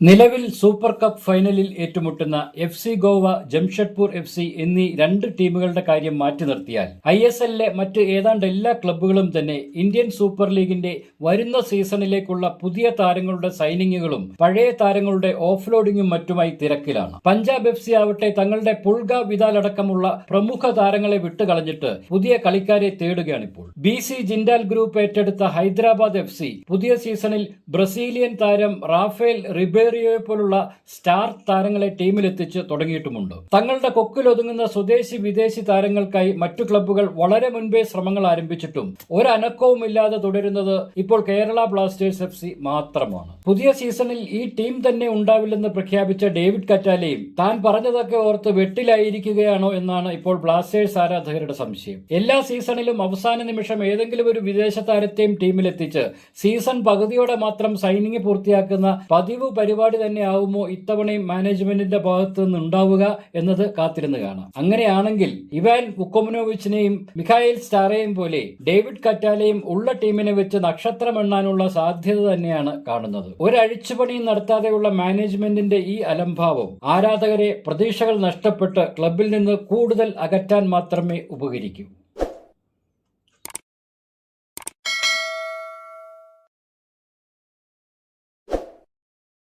നിലവിൽ super cup ഫൈനലിൽ ഏറ്റുമുട്ടുന്ന F C Goa Jamshedpur F C എന്നീ രണ്ട് ടീമുകളുടെ കാര്യം മാറ്റി നിർത്തിയാൽ ഐ എസ് എല്ലിലെ മറ്റ് ഏതാണ്ട് എല്ലാ ക്ലബ്ബുകളും തന്നെ ഇന്ത്യൻ സൂപ്പർ ലീഗിന്റെ വരുന്ന സീസണിലേക്കുള്ള പുതിയ താരങ്ങളുടെ സൈനിങ്ങുകളും പഴയ താരങ്ങളുടെ ഓഫ്ലോഡിങ്ങും മറ്റുമായി തിരക്കിലാണ്. പഞ്ചാബ് എഫ് സി ആവട്ടെ തങ്ങളുടെ പുൾഗ വിതാലടക്കമുള്ള പ്രമുഖ താരങ്ങളെ വിട്ടുകളഞ്ഞിട്ട് പുതിയ കളിക്കാരെ തേടുകയാണിപ്പോൾ. ബി സി ജിൻഡാൽ ഗ്രൂപ്പ് ഏറ്റെടുത്ത ഹൈദരാബാദ് എഫ് സി പുതിയ സീസണിൽ ബ്രസീലിയൻ താരം റാഫേൽ റിബേറിയോയെ പോലുള്ള സ്റ്റാർ താരങ്ങളെ ടീമിലെത്തിച്ച് തുടങ്ങിയിട്ടുമുണ്ട്. തങ്ങളുടെ കൊക്കിലൊതുങ്ങുന്ന സ്വദേശി വിദേശി താരങ്ങൾക്കായി മറ്റു ക്ലബ്ബുകൾ വളരെ മുൻപേ ശ്രമങ്ങൾ ആരംഭിച്ചിട്ടും ഒരനക്കവുമില്ലാതെ തുടരുന്നത് ഇപ്പോൾ കേരള ബ്ലാസ്റ്റേഴ്സ് എഫ് സി മാത്രമാണ്. പുതിയ സീസണിൽ ഈ ടീം തന്നെ ഉണ്ടാവില്ലെന്ന് പ്രഖ്യാപിച്ച ഡേവിഡ് കറ്റാലയും താൻ പറഞ്ഞതൊക്കെ ഓർത്ത് വെട്ടിലായിരിക്കുകയാണോ എന്നാണ് ഇപ്പോൾ ബ്ലാസ്റ്റേഴ്സ് ആരാധകരുടെ സംശയം. എല്ലാ സീസണിലും അവസാന നിമിഷം ഏതെങ്കിലും ഒരു വിദേശ താരത്തെയും ടീമിലെത്തിച്ച് സീസൺ പകുതിയോടെ മാത്രം സൈനിങ് പൂർത്തിയാക്കുന്ന പതിവ് പരിപാടി തന്നെ ആവുമോ ഇത്തവണയും മാനേജ്മെന്റിന്റെ ഭാഗത്ത് നിന്ന് ഉണ്ടാവുക എന്നത് കാത്തിരുന്ന് കാണാം. അങ്ങനെയാണെങ്കിൽ ഇവാൻ ഉക്കൊമനോവിച്ചിനെയും മിഖായേൽ സ്റ്റാറേയും പോലെ ഡേവിഡ് കറ്റാലയും ഉള്ള ടീമിനെ വെച്ച് നക്ഷത്രം എണ്ണാനുള്ള സാധ്യത തന്നെയാണ് കാണുന്നത്. ഒരഴിച്ചുപണിയും നടത്താതെയുള്ള മാനേജ്മെന്റിന്റെ ഈ അലംഭാവം ആരാധകരെ പ്രതീക്ഷകൾ നഷ്ടപ്പെട്ട് ക്ലബിൽ നിന്ന് കൂടുതൽ അകറ്റാൻ മാത്രമേ ഉപകരിക്കൂ.